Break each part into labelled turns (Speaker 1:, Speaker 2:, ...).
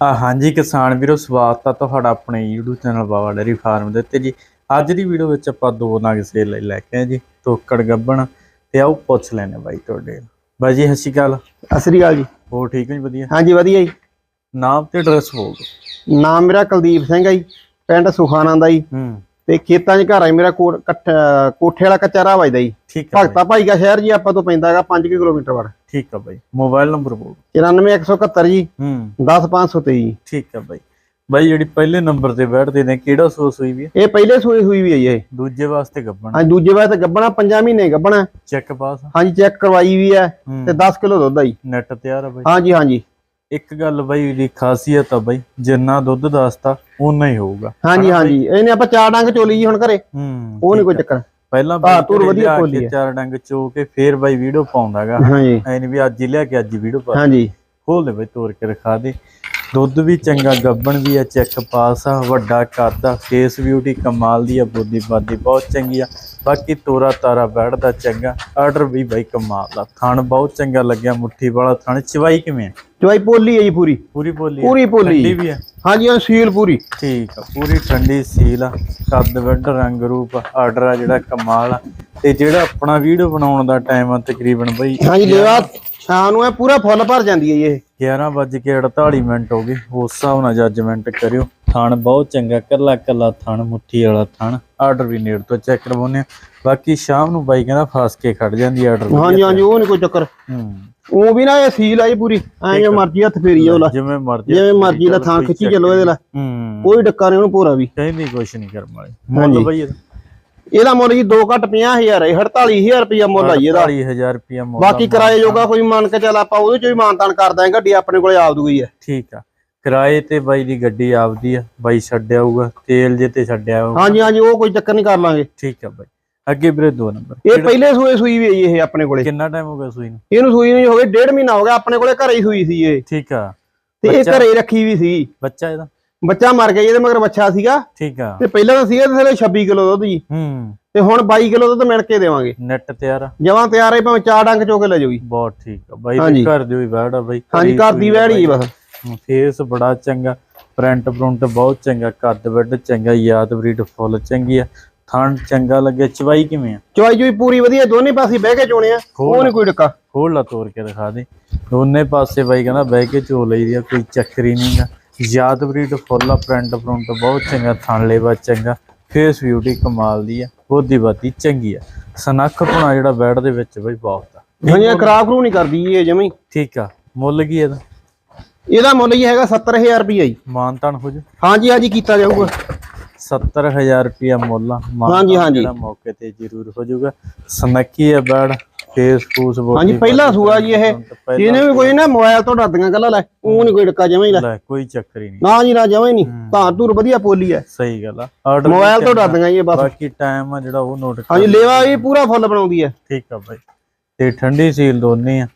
Speaker 1: ਹਾਂਜੀ ਕਿਸਾਨ ਵੀਰੋ ਸਵਾਗਤ ਆ ਤੁਹਾਡਾ ਆਪਣੇ YouTube channel Baba dairy farm ਦੇ ਉੱਤੇ ਜੀ। ਅੱਜ ਦੀ ਵੀਡੀਓ ਵਿੱਚ ਆਪਾਂ ਦੋ ਨਗ ਸੇਲ ਲਈ ਲੈ ਕੇ ਆਏ ਜੀ ਤੋਕੜ ਗੱਬਣ ਤੇ ਆਓ ਪੁੱਛ ਲੈਣੇ ਬਾਈ ਤੁਹਾਡੇ। ਬਾਈ ਜੀ ਸਤਿ ਸ਼੍ਰੀ ਅਕਾਲ।
Speaker 2: ਸਤਿ ਸ੍ਰੀ ਅਕਾਲ ਜੀ।
Speaker 1: ਹੋਰ ਠੀਕ ਹੋ ਜੀ ਵਧੀਆ?
Speaker 2: ਹਾਂਜੀ ਵਧੀਆ ਜੀ।
Speaker 1: ਨਾਮ ਤੇ ਐਡਰੈਸ ਬੋਲ ਦਿਓ।
Speaker 2: ਨਾਮ ਮੇਰਾ ਕੁਲਦੀਪ ਸਿੰਘ ਹੈ ਜੀ ਪਿੰਡ ਸੁਖਾਨਾ ਦਾ ਜੀ।
Speaker 1: ਹੂੰ।
Speaker 2: ਤੇ ਖੇਤਾਂ 'ਚ ਘਰ ਹੈ ਮੇਰਾ ਕੋਟ- ਕੱਠ- ਵਾਲਾ ਕਚਾਰਾ ਵੱਜਦਾ ਜੀ।
Speaker 1: ਠੀਕ
Speaker 2: ਭਗਤਾ ਭਾਈ ਦਾ ਸ਼ਹਿਰ ਜੀ ਆਪਾਂ ਤੋਂ ਪੈਂਦਾ ਹੈਗਾ 5 ਕਿਲੋਮੀਟਰ ਵੜ
Speaker 1: ਠੀਕ ਆ ਬਾਈ ਮੋਬਾਈਲ ਨੰਬਰ ਬੋਲ
Speaker 2: 94171 ਜੀ।
Speaker 1: ਹੂੰ।
Speaker 2: 10523 ਜੀ
Speaker 1: ਠੀਕ ਆ ਬਾਈ। ਬਾਈ ਜਿਹੜੀ ਪਹਿਲੇ ਨੰਬਰ ਤੇ ਬੈਠਦੇ ਨੇ ਕਿਹੜਾ ਸੋਸ ਹੋਈ ਵੀ ਹੈ
Speaker 2: ਇਹ ਪਹਿਲੇ ਸੂਈ ਹੋਈ ਵੀ ਹੈ ਜੀ ਇਹ।
Speaker 1: ਦੂਜੇ ਵਾਸਤੇ ਗੱਬਣ।
Speaker 2: ਹਾਂਜੀ ਦੂਜੇ ਵਾਰ ਤੇ ਗੱਬਣਾ 5 ਮਹੀਨੇ ਗੱਬਣਾ।
Speaker 1: Check pass.
Speaker 2: ਹਾਂਜੀ ਚੈੱਕ ਕਰਵਾਈ ਵੀ ਹੈ
Speaker 1: ਹੂੰ।
Speaker 2: ਤੇ 10 ਕਿਲੋ ਦੁੱਧ ਆ ਜੀ।
Speaker 1: ਨੈਟ ਤਿਆਰ ਆ ਬਾਈ।
Speaker 2: ਹਾਂਜੀ ਹਾਂਜੀ।
Speaker 1: ਇੱਕ ਗੱਲ ਬਾਈ ਦੀ ਖਾਸੀਅਤ ਆ ਬਾਈ ਜਿੰਨਾ ਦੁੱਧ ਦੱਸਤਾ ਉਨਾ ਹੀ ਹੋਊਗਾ।
Speaker 2: ਹਾਂਜੀ ਹਾਂਜੀ। ਇਹਨੇ ਆਪਾਂ ਚਾਰ ਡੰਗ ਚੋਲੀ ਜੀ ਹੁਣ ਘਰੇ।
Speaker 1: ਹੂੰ
Speaker 2: ਉਹ ਨਹੀਂ ਕੋਈ ਚੱਕਰ।
Speaker 1: ਪਹਿਲਾਂ
Speaker 2: ਹਾਂ,
Speaker 1: ਘਰੇ
Speaker 2: ਵਧੀਆ ਖੋਲੀ ਹੈ।
Speaker 1: ਚਾਰ ਡੰਗ ਚੋ ਕੇ ਫੇਰ ਬਾਈ ਵੀਡੀਓ ਪਾਉਂਦਾਗਾ।
Speaker 2: ਹਾਂਜੀ।
Speaker 1: ਐ ਨਹੀਂ ਵੀ ਅੱਜ ਹੀ ਲਿਆ ਕੇ ਅੱਜ ਹੀ ਵੀਡੀਓ ਪਾ
Speaker 2: ਹਾਂਜੀ।
Speaker 1: ਖੋਲ ਦੇ ਬਾਈ ਤੋੜ ਕੇ ਰਖਾ ਦੇ। ਦੁੱਧ ਵੀ ਚੰਗਾ ਗੱਬਣ ਵੀ ਆ ਚੈੱਕ ਪਾਸ ਆ ਵੱਡਾ ਕੱਦ ਆ ਫੇਸ ਬਿਊਟੀ ਕਮਾਲ ਦੀ ਆ ਬੋਦੀ ਬਾਦੀ ਬਹੁਤ ਚੰਗੀ ਆ। ਬਾਕੀ ਤੋਰਾ ਤਾਰਾ ਬੈਠਦਾ ਚੰਗਾ ਆਰਡਰ ਵੀ ਬਾਈ ਕਮਾਲ ਦਾ ਥਣ ਬਹੁਤ ਚੰਗਾ ਲੱਗਿਆ ਮੁੱਠੀ ਵਾਲਾ ਥਣ। ਚਵਾਈ ਕਿਵੇਂ?
Speaker 2: ਚਵਾਈ ਪੋਲੀ ਹੈ ਜੀ ਪੂਰੀ।
Speaker 1: ਪੂਰੀ ਆ?
Speaker 2: ਪੂਰੀ ਪੋਲੀ
Speaker 1: ਠੰਡੀ। ਵੀ ਆ?
Speaker 2: ਹਾਂਜੀ ਹਾਂ ਸੀਲ ਪੂਰੀ।
Speaker 1: ਠੀਕ ਆ ਪੂਰੀ ਠੰਡੀ ਸੀਲ ਆ। ਕੱਦ ਵੱਡ ਰੰਗ ਰੂਪ ਆਰਡਰ ਆ ਜਿਹੜਾ ਕਮਾਲ ਆ। ਤੇ ਜਿਹੜਾ ਆਪਣਾ ਵੀਡੀਓ ਬਣਾਉਣ ਦਾ ਟਾਈਮ ਆ ਤਕਰੀਬਨ ਬਈ
Speaker 2: ਹਾਂਜੀ ਲੈਵਾ ਸ਼ਾਮ ਨੂੰ ਇਹ ਪੂਰਾ ਫੁੱਲ ਭਰ ਜਾਂਦੀ ਹੈ ਇਹ।
Speaker 1: 11 ਵੱਜ ਕੇ 48 ਮਿੰਟ ਹੋ ਗਏ। ਉਸ ਹਿਸਾਬ ਨਾਲ ਜੱਜਮੈਂਟ ਕਰਿਓ। ਥਣ ਬਹੁਤ ਚੰਗਾ ਕੱਲਾ ਕੱਲਾ ਥਣ ਮੁੱਠੀ ਵਾਲਾ ਥਣ। ਆਰਡਰ ਵੀ ਨੇੜ ਤੋਂ ਚੈੱਕ ਕਰਵਾਉਨੇ ਬਾਕੀ ਸ਼ਾਮ ਨੂੰ ਬਾਈ ਕਹਿੰਦਾ ਫਸ ਕੇ ਖੜ ਜਾਂਦੀ ਆਰਡਰ
Speaker 2: ਹਾਂਜੀ ਹਾਂਜੀ ਉਹ ਨਹੀਂ ਕੋਈ ਚੱਕਰ।
Speaker 1: ਹੂੰ।
Speaker 2: ਉਹ ਵੀ ਨਾ ਇਹ ਸੀਲ ਆਈ ਪੂਰੀ ਐਂ ਜਿਵੇਂ ਮਰਜ਼ੀ ਹੱਥ ਫੇਰੀ ਜਾਓ ਲਾ
Speaker 1: ਜਿਵੇਂ ਮਰਜ਼ੀ
Speaker 2: ਜਿਵੇਂ ਮਰਜ਼ੀ ਦਾ ਥਾਂ ਖਿੱਚੀ ਚੱਲੋ ਇਹਦੇ ਲਾ
Speaker 1: ਹੂੰ।
Speaker 2: ਕੋਈ ਡੱਕਾ ਨਹੀਂ ਉਹਨੂੰ ਪੂਰਾ ਵੀ।
Speaker 1: ਕਹਿੰਦੀ ਕੁਛ ਨਹੀਂ ਕਰਮ ਵਾਲੇ। ਮੁੱਲ ਬਈ ਇਹਦਾ।
Speaker 2: ਮੁੱਲ ਜੀ 2 ਘੱਟ 50000 ਹੈ 48000 ਰੁਪਇਆ ਮੁੱਲ ਜੀ ਇਹਦਾ।
Speaker 1: 40000 ਰੁਪਿਆ ਮੁੱਲ
Speaker 2: ਬਾਕੀ ਕਿਰਾਏ ਜੋਗਾ ਕੋਈ ਮੰਨ ਕੇ ਚੱਲ ਆਪਾਂ ਉਹਦੇ ਚ ਵੀ ਮਾਨਤਾਨ ਕਰ ਦਾਂਗੇ ਗੱਡੀ ਆਪਣੇ ਕੋਲੇ ਆਪ ਦੂਗੀ ਹੈ।
Speaker 1: ਠੀਕ ਆ। ਕਿਰਾਏ ਤੇ ਬਾਈ ਦੀ ਗੱਡੀ ਆਪਦੀ ਆ ਬਾਈ ਛੱਡ ਆਊਗਾ ਤੇਲ ਜੇ ਤੇ ਛੱਡਿਆ ਆਊਗਾ।
Speaker 2: ਹਾਂਜੀ ਹਾਂਜੀ ਉਹ ਕੋਈ ਚੱਕਰ ਨਹੀਂ ਕਰ ਲਾਂਗੇ।
Speaker 1: ਠੀਕ ਆ ਬਾਈ। ਅੱਗੇ ਵੀਰੇ ਦੋ ਨੰਬਰ।
Speaker 2: ਇਹ ਪਹਿਲੇ ਸੂਏ ਸੂਈ ਵੀ ਹੈ ਇਹ ਆਪਣੇ ਕੋਲੇ।
Speaker 1: ਕਿੰਨਾ ਟਾਈਮ ਹੋ ਗਿਆ ਸੂਈ ਨੂੰ?
Speaker 2: ਇਹਨੂੰ ਸੂਈ ਨੂੰ ਹੋ ਗਏ ਡੇਢ ਮਹੀਨਾ ਹੋ ਗਿਆ ਆਪਣੇ ਕੋਲੇ ਘਰੇ ਹੀ ਸੂਈ ਸੀ ਇਹ।
Speaker 1: ਠੀਕ ਆ।
Speaker 2: ਤੇ ਇਹ? ਘਰੇ ਰੱਖੀ ਵੀ ਸੀ।
Speaker 1: ਬੱਚਾ ਇਹਦਾ?
Speaker 2: ਬੱਚਾ ਮਰ ਗਿਆ ਇਹਦੇ ਮਗਰ ਬੱਚਾ ਸੀਗਾ।
Speaker 1: ਠੀਕ ਆ।
Speaker 2: ਤੇ ਪਹਿਲਾਂ ਤਾਂ ਸੀਗਾ ਤੇ 26 ਕਿਲੋ ਦੁੱਧ ਜੀ।
Speaker 1: ਹੂੰ।
Speaker 2: ਤੇ ਹੁਣ 22 ਕਿਲੋ ਦੁੱਧ ਮਿਣ ਕੇ ਦੇਵਾਂਗੇ।
Speaker 1: ਨੈਟ ਤਿਆਰ ਆ।
Speaker 2: ਜਮਾਂ ਤਿਆਰ ਹੈ ਭਾਵੇਂ ਚਾਰ ਡੰਗ ਚੋ ਕੇ ਲੈ ਜਾਓਗੀ
Speaker 1: ਬਹੁਤ ਠੀਕ ਆ ਬਾਈ। ਘਰ ਦੀ ਬੈੜ ਆ ਬਾਈ
Speaker 2: ਹਾਂਜੀ ਘਰ ਦੀ ਵਹਿੜੀ ਬਸ।
Speaker 1: ਫੇਸ ਬੜਾ ਚੰਗਾ ਪ੍ਰਿੰਟ ਪ੍ਰਿੰਟ ਬਹੁਤ ਚੰਗਾ ਕੱਦ ਵੱਡ ਚੰਗਾ ਯਾਦ ਬਰੀਡ ਫੁੱਲ ਚੰਗੀ ਆ ਥਣ ਚੰਗਾ ਲੱਗੇ ਚਵਾਈ ਕਿਵੇਂ ਆ?
Speaker 2: ਚਵਾਈ ਜੂਈ ਪੂਰੀ ਵਧੀਆ ਦੋਨੇ ਪਾਸੇ ਬਹਿ ਕੇ ਚੋਣੇ ਆ ਉਹ ਨਹੀਂ ਕੋਈ ਡੱਕਾ।
Speaker 1: ਖੋਲ ਲਾ ਤੋੜ ਕੇ ਦਿਖਾ ਦੇ। ਦੋਨੇ ਪਾਸੇ ਬਾਈ ਕਹਿੰਦਾ ਬਹਿ ਕੇ ਚੋ ਲਈ ਦੀ ਆ ਕੋਈ ਚੱਕਰੀ ਨਹੀਂਗਾ ਯਾਦ ਬਰੀਡ ਫੁੱਲ ਆ ਪ੍ਰਿੰਟ ਪ੍ਰਿੰਟ ਬਹੁਤ ਚੰਗਾ ਥਣ ਲੇਵਾ ਚੰਗਾ ਫੇਸ ਬਿਊਟੀ ਕਮਾਲ ਦੀ ਆ ਬੋਦੀ ਬਾਤੀ ਚੰਗੀ ਆ। ਸਨੱਖ ਪੁਣਾ ਜਿਹੜਾ ਬੈਡ ਦੇ ਵਿੱਚ ਬਾਈ ਬਹੁਤ ਆ।
Speaker 2: ਹਾਂਜੀ ਇਹ ਖਰਾਬ ਖਰੂ ਨਹੀਂ ਕਰਦੀ ਇਹ ਜਮੀ।
Speaker 1: ਠੀਕ ਆ ਮੁੱਲ ਕੀ ਇਹਦਾ?
Speaker 2: ਇਹਦਾ ਮੁੱਲ ਜੀ ਹੈਗਾ 70000 ਰੁਪਈਆ ਜੀ।
Speaker 1: ਮਾਨਤਾਨ ਹੋ ਜਾ।
Speaker 2: ਹਾਂਜੀ ਹਾਂਜੀ ਕੀਤਾ ਜਾਊਗਾ।
Speaker 1: 70000 ਰੁਪਿਆ ਮੁੱਲ ਆ। ਮਾਨਤਾਨ
Speaker 2: ਹਾਂਜੀ, ਹਾਂਜੀ।
Speaker 1: ਜਿਹੜਾ ਮੌਕੇ ਤੇ ਜ਼ਰੂਰ ਹੋ ਜਾਊਗਾ। ਸਨੱਕੀ ਆ ਬੈਡ ਫੇਸ ਫੂਸ ਬੋਦੀ
Speaker 2: ਹਾਂਜੀ ਪਹਿਲਾ ਸੂਆ ਜੀ ਇਹ।
Speaker 1: ਪਹਿਲਾ
Speaker 2: ਇਹਨੇ ਵੀ ਕੋਈ ਨਾ ਮੋਬਾਈਲ ਤੋਂ ਡਰਦੀਆਂ ਗੱਲਾਂ ਲੈ ਉਹ ਨਹੀਂ ਕੋਈ ਡੱਕਾ ਜਮੇ ਹੀ ਲੈ।
Speaker 1: ਲੈ ਕੋਈ ਚੱਕਰ ਹੀ ਨਹੀਂ।
Speaker 2: ਨਾ ਜੀ ਨਾ ਜਮੇ ਨਹੀਂ। ਤਾਂ ਧੂਰ ਵਧੀਆ ਪੋਲੀ ਹੈ।
Speaker 1: ਸਹੀ ਗੱਲ ਆ। ਆਰਡਰ
Speaker 2: ਮੋਬਾਈਲ ਤੋਂ ਡਰਦੀਆਂ ਜੀ ਇਹ ਬਸ।
Speaker 1: ਬਾਕੀ ਟਾਈਮ ਆ ਜਿਹੜਾ ਉਹ ਨੋਟ
Speaker 2: ਹਾਂਜੀ ਲੇਵਾ ਇਹ ਪੂਰਾ ਫੁੱਲ ਬਣਾਉਂਦੀ ਹੈ।
Speaker 1: ਠੀਕ ਆ ਬਾਈ। ਤੇ ਠੰਡੀ ਸੀਲ ਦੋਨੇ ਆ।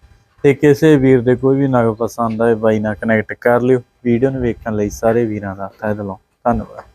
Speaker 1: ਤੇ ਕਿਸੇ ਵੀਰ ਦੇ ਕੋਈ ਵੀ ਨਗ ਪਸੰਦ ਆਏ ਬਾਈ ਨਾਲ ਕਨੈਕਟ ਕਰ ਲਿਓ। ਵੀਡੀਓ ਨੂੰ ਵੇਖਣ ਲਈ ਸਾਰੇ ਵੀਰਾਂ ਦਾ ਤਹਿ ਦਿਲੋਂ ਧੰਨਵਾਦ।